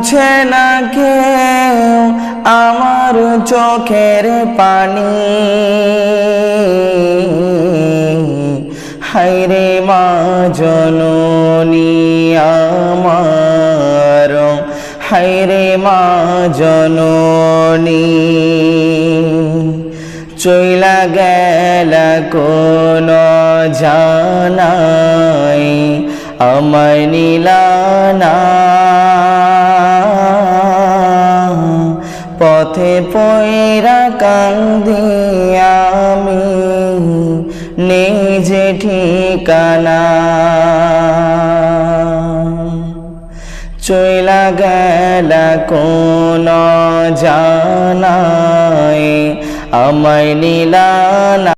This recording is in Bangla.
মুছে না কেউ আমার চোখের পানি। হাইরে মা জননী আমার হাইরে মা জননী। চইলা গেল কোন জানাই, আমায় নীলানা পথে পয়রা কান্দি আমি নিজে ঠিকানা। চইলা গেল কোন জানায় আমায় নীলানা